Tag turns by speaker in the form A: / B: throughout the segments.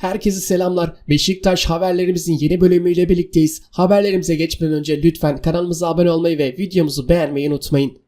A: Herkese selamlar. Beşiktaş haberlerimizin yeni bölümüyle birlikteyiz. Haberlerimize geçmeden önce lütfen kanalımıza abone olmayı ve videomuzu beğenmeyi unutmayın.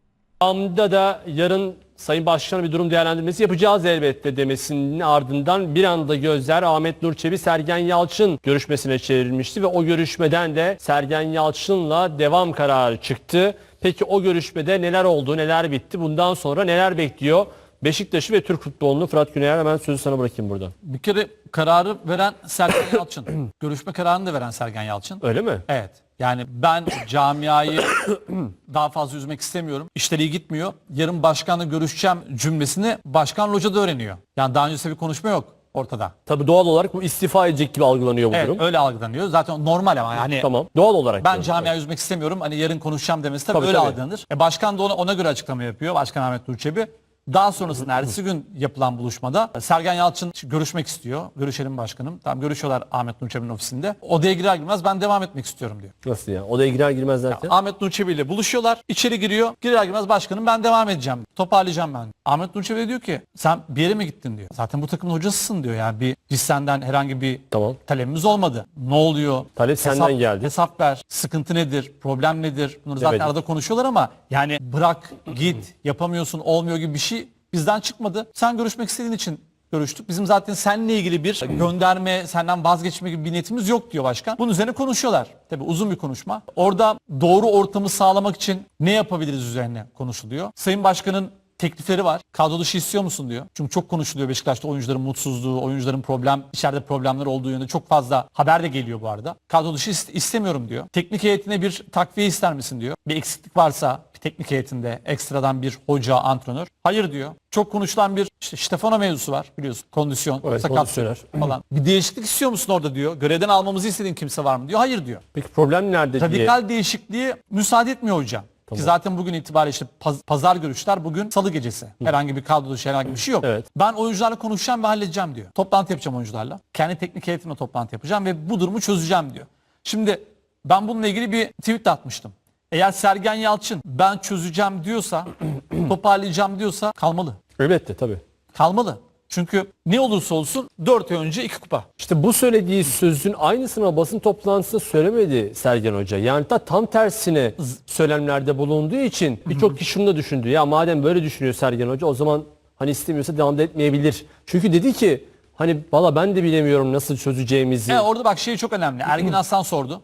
B: Devamında da yarın Sayın Başkan'a bir durum değerlendirmesi yapacağız elbette demesinin ardından bir anda gözler Ahmet Nur Çebi Sergen Yalçın görüşmesine çevrilmişti ve o görüşmeden de Sergen Yalçın'la devam kararı çıktı. Peki o görüşmede neler oldu, neler bitti, bundan sonra neler bekliyor? Beşiktaş'ı ve Türk futbolunu Fırat Güneyer hemen sözü sana bırakayım burada.
C: Bir kere kararı veren Sergen Yalçın. Görüşme kararını da veren Sergen Yalçın.
B: Öyle mi?
C: Evet. Yani ben camiayı daha fazla üzmek istemiyorum. İşleri iyi gitmiyor. Yarın başkanla görüşeceğim cümlesini başkan locada öğreniyor. Yani daha öncesi bir konuşma yok ortada.
B: Tabii doğal olarak bu istifa edecek gibi algılanıyor bu
C: Evet
B: durum.
C: öyle algılanıyor. Zaten normal ama yani
B: Tamam. Doğal olarak.
C: ben camiayı üzmek istemiyorum. Hani yarın konuşacağım demesi tabii,
B: Tabii,
C: öyle
B: tabii.
C: algılanır. E başkan da ona, ona göre açıklama yapıyor. Başkan Ahmet Nur Çebi. Daha sonrasında ertesi gün yapılan buluşmada Sergen Yalçın görüşmek istiyor. Görüşelim başkanım. Tamam görüşüyorlar Ahmet Nur Çebi'nin ofisinde. Odaya girer girmez ben devam etmek istiyorum diyor.
B: Nasıl ya? Odaya girer girmez derken?
C: Ahmet Nur Çebi ile buluşuyorlar. İçeri giriyor. Girer girmez başkanım ben devam edeceğim. Toparlayacağım ben. Ahmet Nur Çebi de diyor ki sen bir yere mi gittin diyor. Zaten bu takımın hocasısın diyor. Yani bir biz senden herhangi bir
B: Tamam.
C: talebimiz olmadı. Ne oluyor?
B: Talep senden geldi.
C: Hesap ver. Sıkıntı nedir? Problem nedir? Bunları zaten
B: Demedim.
C: arada konuşuyorlar ama yani bırak git yapamıyorsun olmuyor gibi bir şey bizden çıkmadı. Sen görüşmek istediğin için görüştük. Bizim zaten seninle ilgili bir gönderme, senden vazgeçme gibi bir niyetimiz yok diyor başkan. Bunun üzerine konuşuyorlar. Tabii uzun bir konuşma. Orada doğru ortamı sağlamak için ne yapabiliriz üzerine konuşuluyor. Sayın Başkan'ın teklifleri var. Kadro dışı istiyor musun diyor. Çünkü çok konuşuluyor Beşiktaş'ta oyuncuların mutsuzluğu, oyuncuların problem, içeride problemler olduğu yönünde çok fazla haber de geliyor bu arada. Kadro dışı ist- istemiyorum diyor. Teknik heyetine bir takviye ister misin diyor. Bir eksiklik varsa bir teknik heyetinde ekstradan bir hoca, antrenör. Hayır diyor. Çok konuşulan bir işte Stefano mevzusu var biliyorsun. Kondisyon,
B: Evet,
C: sakat
B: kondisyoner.
C: falan. Bir değişiklik istiyor musun orada diyor. Görevden almamızı istediğin kimse var mı diyor. Hayır diyor.
B: Peki problem nerede diye.
C: Radikal değişikliğe müsaade etmiyor hocam. Ki zaten bugün itibariyle işte paz- pazar görüşler bugün salı gecesi. Herhangi bir kadro dışı herhangi bir şey yok.
B: Evet.
C: Ben oyuncularla konuşacağım ve halledeceğim diyor. Toplantı yapacağım oyuncularla. Kendi teknik heyetimle toplantı yapacağım ve bu durumu çözeceğim diyor. Şimdi ben bununla ilgili bir tweet de atmıştım. Eğer Sergen Yalçın ben çözeceğim diyorsa, toparlayacağım diyorsa kalmalı.
B: Elbette tabii.
C: Kalmalı. Çünkü ne olursa olsun 4 ay önce 2 kupa.
B: İşte bu söylediği sözün aynısını basın toplantısında söylemedi Sergen Hoca. Yani da tam tersine söylemlerde bulunduğu için birçok kişi şunu da düşündü. Ya madem böyle düşünüyor Sergen Hoca o zaman hani istemiyorsa devam da etmeyebilir. Çünkü dedi ki hani valla ben de bilemiyorum nasıl çözeceğimizi.
C: E, orada bak şey çok önemli. Ergin Aslan sordu.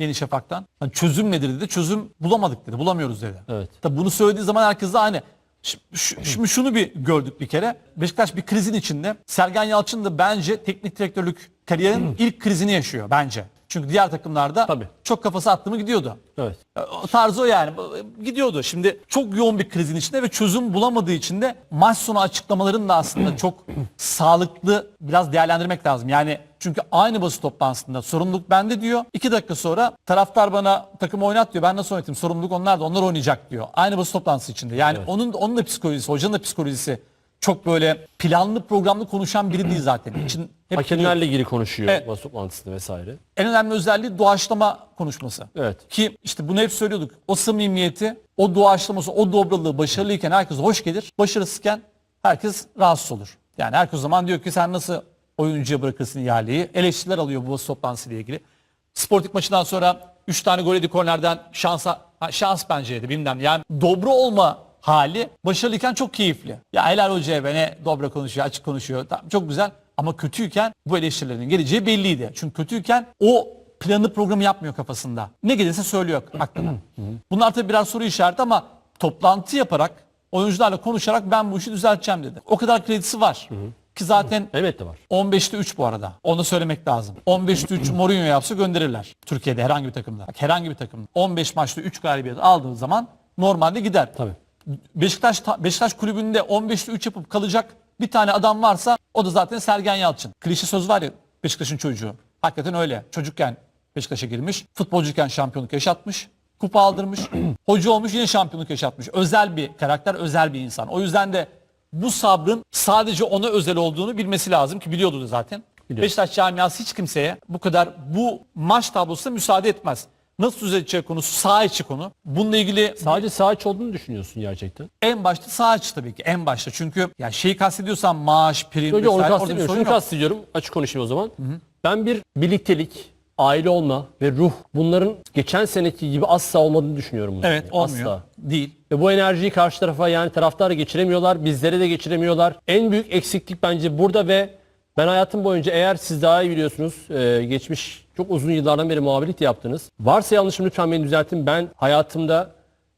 C: Yeni Şafak'tan. Hani çözüm nedir dedi. Çözüm bulamadık dedi. Bulamıyoruz dedi.
B: Evet.
C: Tabii bunu söylediği zaman herkes de aynı. Şimdi şunu bir gördük bir kere. Beşiktaş bir krizin içinde. Sergen Yalçın da bence teknik direktörlük kariyerinin ilk krizini yaşıyor bence. Çünkü diğer takımlarda
B: Tabii.
C: çok kafası attı mı gidiyordu.
B: Evet.
C: O tarzı o yani. Gidiyordu. Şimdi çok yoğun bir krizin içinde ve çözüm bulamadığı için de maç sonu açıklamaların da aslında çok sağlıklı biraz değerlendirmek lazım. Yani çünkü aynı basın toplantısında sorumluluk bende diyor. İki dakika sonra taraftar bana takımı oynat diyor. Ben nasıl oynatayım? Sorumluluk onlar da onlar oynayacak diyor. Aynı basın toplantısı içinde. Yani onun onun da psikolojisi, hocanın da psikolojisi çok böyle planlı programlı konuşan biri değil zaten. İçin hep.
B: Hakemlerle ilgili konuşuyor
C: Evet.
B: basın toplantısında vesaire.
C: En önemli özelliği doğaçlama konuşması.
B: Evet.
C: Ki işte bunu hep söylüyorduk. O samimiyeti, o doğaçlaması, o dobralığı başarılıyken herkes hoş gelir. Başarısızken herkes rahatsız olur. Yani herkes o zaman diyor ki sen nasıl oyuncuya bırakırsın ihaleyi. Eleştiriler alıyor bu basın toplantısıyla ilgili. Sporting maçından sonra 3 tane gol yedi kornerden şansa, ha, şans pencereydi bilmem. ne. Yani dobra olma hali başarılıyken çok keyifli. Ya helal hocaya be ne dobra konuşuyor, açık konuşuyor. Tamam, çok güzel. Ama kötüyken bu eleştirilerin geleceği belliydi. Çünkü kötüyken o planlı programı yapmıyor kafasında. Ne gelirse söylüyor aklına. Bunlar tabii biraz soru işareti ama toplantı yaparak, oyuncularla konuşarak ben bu işi düzelteceğim dedi. O kadar kredisi var. Ki zaten
B: Elbette var.
C: 15'te 3 bu arada. Onu söylemek lazım. 15'te 3 Mourinho yapsa gönderirler. Türkiye'de herhangi bir takımda. Bak, herhangi bir takımda. 15 maçta 3 galibiyet aldığı zaman normalde gider.
B: Tabii.
C: Beşiktaş ta- Beşiktaş kulübünde 15'te 3 yapıp kalacak bir tane adam varsa o da zaten Sergen Yalçın. Klişe söz var ya Beşiktaş'ın çocuğu. Hakikaten öyle. Çocukken Beşiktaş'a girmiş. Futbolcuyken şampiyonluk yaşatmış. Kupa aldırmış. Hoca olmuş yine şampiyonluk yaşatmış. Özel bir karakter, özel bir insan. O yüzden de bu sabrın sadece ona özel olduğunu bilmesi lazım ki biliyordu zaten. Beşiktaş camiası hiç kimseye bu kadar bu maç tablosuna müsaade etmez. Nasıl düzelecek konusu sağ içi konu. Bununla ilgili
B: Sadece sağ iç olduğunu düşünüyorsun gerçekten.
C: en başta sağ içi tabii ki en başta. Çünkü ya şeyi kastediyorsan maaş, prim
B: Önce onu
C: vesaire orada bir
B: kastediyorum.
C: sorun
B: Şunu
C: yok.
B: kastediyorum. Açık konuşayım o zaman. Ben bir birliktelik, aile olma ve ruh bunların geçen seneki gibi asla olmadığını düşünüyorum. bu
C: Evet
B: sene.
C: olmuyor.
B: Asla.
C: Değil.
B: Ve bu enerjiyi karşı tarafa yani taraftar geçiremiyorlar. Bizlere de geçiremiyorlar. En büyük eksiklik bence burada ve ben hayatım boyunca eğer siz daha iyi biliyorsunuz e, geçmiş çok uzun yıllardan beri muhabirlik yaptınız. Varsa yanlışım lütfen beni düzeltin. Ben hayatımda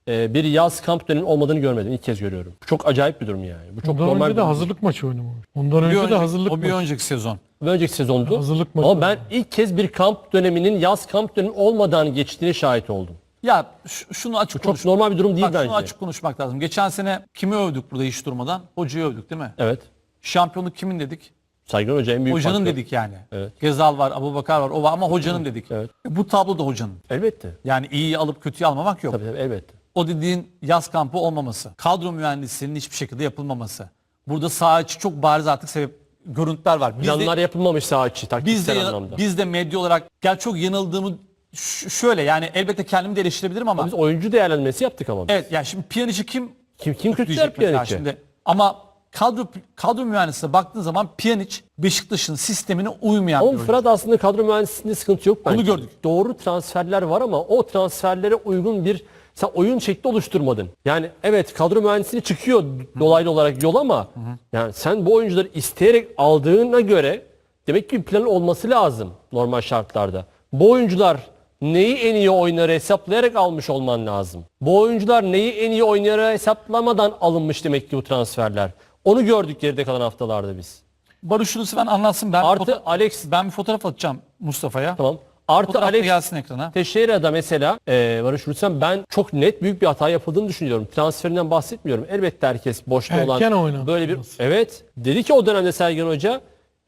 B: e, bir yaz kamp dönemi olmadığını görmedim. İlk kez görüyorum. Bu çok acayip bir durum yani. Bu çok
D: Ondan
B: normal
D: önce
B: bir
D: de
B: durum.
D: hazırlık maçı oynamamış. Ondan
C: Bir
D: önce de hazırlık
C: o bir
D: maçı.
C: önceki sezon.
B: Ve önceki sezondu.
D: Hazırlık maçı
B: Ama ben ilk kez bir kamp döneminin yaz kamp dönemi olmadan geçtiğine şahit oldum.
C: Ya şunu açık
B: Çok normal bir durum değil
C: Bak
B: bence.
C: şunu açık konuşmak lazım. Geçen sene kimi övdük burada hiç durmadan? Hocayı övdük değil mi?
B: Evet.
C: Şampiyonluk kimin dedik?
B: Saygın Hoca en büyük
C: Hocanın
B: faktör.
C: dedik yani.
B: Evet.
C: Gezal var, Abubakar var, o var ama hocanın dedik.
B: Evet.
C: E, Bu tablo da hocanın.
B: Elbette.
C: Yani iyiyi alıp kötüyü almamak yok.
B: Tabii tabii elbette.
C: O dediğin yaz kampı olmaması, kadro mühendisliğinin hiçbir şekilde yapılmaması. Burada sağ içi çok bariz artık sebep görüntüler var. Biz
B: Planlar
C: de,
B: yapılmamış saha içi
C: biz
B: taktiksel
C: de,
B: anlamda.
C: biz de medya olarak gel çok yanıldığımı ş- şöyle yani elbette kendimi de eleştirebilirim ama
B: Biz oyuncu değerlendirmesi yaptık ama. biz.
C: evet yani şimdi Pjanic'i kim
B: Kim kim kötüler
C: diyecek mesela
B: Pjanic'i?
C: şimdi ama kadro kadro mühendisliğine baktığın zaman Pjanic Beşiktaş'ın sistemine uymayan bir
B: Ama
C: oyuncu.
B: Fırat aslında kadro mühendisliğinde sıkıntı yok bence.
C: Onu gördük.
B: Doğru transferler var ama o transferlere uygun bir sen oyun şekli oluşturmadın. Yani evet kadro mühendisliği çıkıyor dolaylı olarak yol ama yani sen bu oyuncuları isteyerek aldığına göre demek ki bir planın olması lazım normal şartlarda. Bu oyuncular neyi en iyi oynar hesaplayarak almış olman lazım. Bu oyuncular neyi en iyi oynar hesaplamadan alınmış demek ki bu transferler. Onu gördük geride kalan haftalarda biz.
C: Barış Uluseven anlatsın ben
B: Artı
C: foto-
B: Alex
C: ben bir fotoğraf atacağım Mustafa'ya.
B: tamam. Artı
C: Fotoğraf
B: Alex
C: gelsin ekrana.
B: Teixeira'da mesela e, Barış Hulusi'den ben çok net büyük bir hata yapıldığını düşünüyorum. Transferinden bahsetmiyorum. Elbette herkes boşta
D: Erken
B: olan
D: oynattı
B: böyle bir evet dedi ki o dönemde Sergen Hoca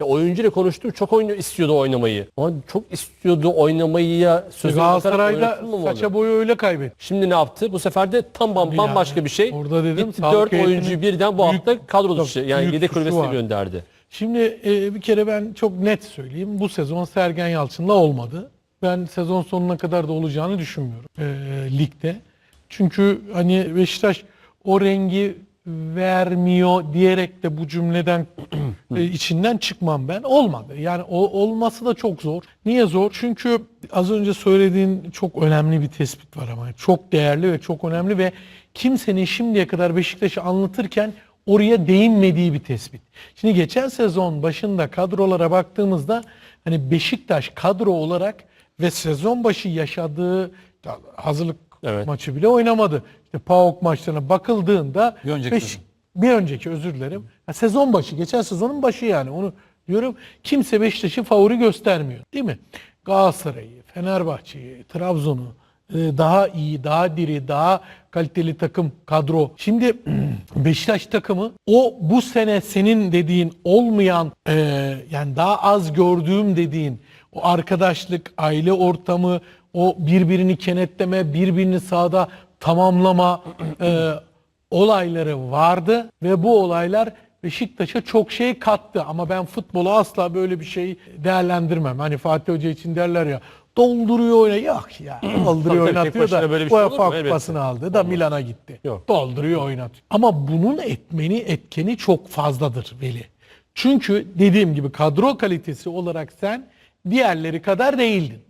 B: e, oyuncu ile konuştu çok oyunu istiyordu oynamayı. Ama çok istiyordu oynamayı ya bakarak
D: Galatasaray'da saça boyu öyle kaybetti.
B: Şimdi ne yaptı? Bu sefer de tam bam, bambaşka bir şey.
D: orada dedim,
B: Gitti
D: sağlık
B: 4 oyuncu
D: heyetinin
B: birden bu
D: büyük-
B: hafta kadro dışı yani yedek kulübesine gönderdi.
D: Şimdi e, bir kere ben çok net söyleyeyim. Bu sezon Sergen Yalçın'la olmadı. Ben sezon sonuna kadar da olacağını düşünmüyorum e, ligde. Çünkü hani Beşiktaş o rengi vermiyor diyerek de bu cümleden e, içinden çıkmam ben. Olmadı. Yani o olması da çok zor. Niye zor? Çünkü az önce söylediğin çok önemli bir tespit var ama. Çok değerli ve çok önemli ve kimsenin şimdiye kadar Beşiktaş'ı anlatırken oraya değinmediği bir tespit. Şimdi geçen sezon başında kadrolara baktığımızda hani Beşiktaş kadro olarak ve sezon başı yaşadığı ya hazırlık
B: Evet.
D: maçı bile oynamadı. İşte PAOK maçlarına bakıldığında
C: Bir önceki
D: Beş-
C: sezon.
D: Bir önceki özür dilerim. Ha, sezon başı, geçen sezonun başı yani onu diyorum. Kimse Beşiktaş'ı favori göstermiyor. Değil mi? Galatasaray'ı, Fenerbahçe'yi, Trabzon'u e, daha iyi, daha diri, daha kaliteli takım kadro. Şimdi Beşiktaş takımı o bu sene senin dediğin olmayan e, yani daha az gördüğüm dediğin o arkadaşlık, aile ortamı, o birbirini kenetleme, birbirini sahada tamamlama e, olayları vardı ve bu olaylar Beşiktaş'a çok şey kattı ama ben futbolu asla böyle bir şey değerlendirmem. Hani Fatih Hoca için derler ya dolduruyor oyna yok ya dolduruyor oynatıyor da
B: böyle şey?
D: UEFA kupasını aldı da Milan'a gitti.
B: Yok.
D: Dolduruyor oynatıyor. Ama bunun etmeni etkeni çok fazladır Veli. Çünkü dediğim gibi kadro kalitesi olarak sen diğerleri kadar değildin.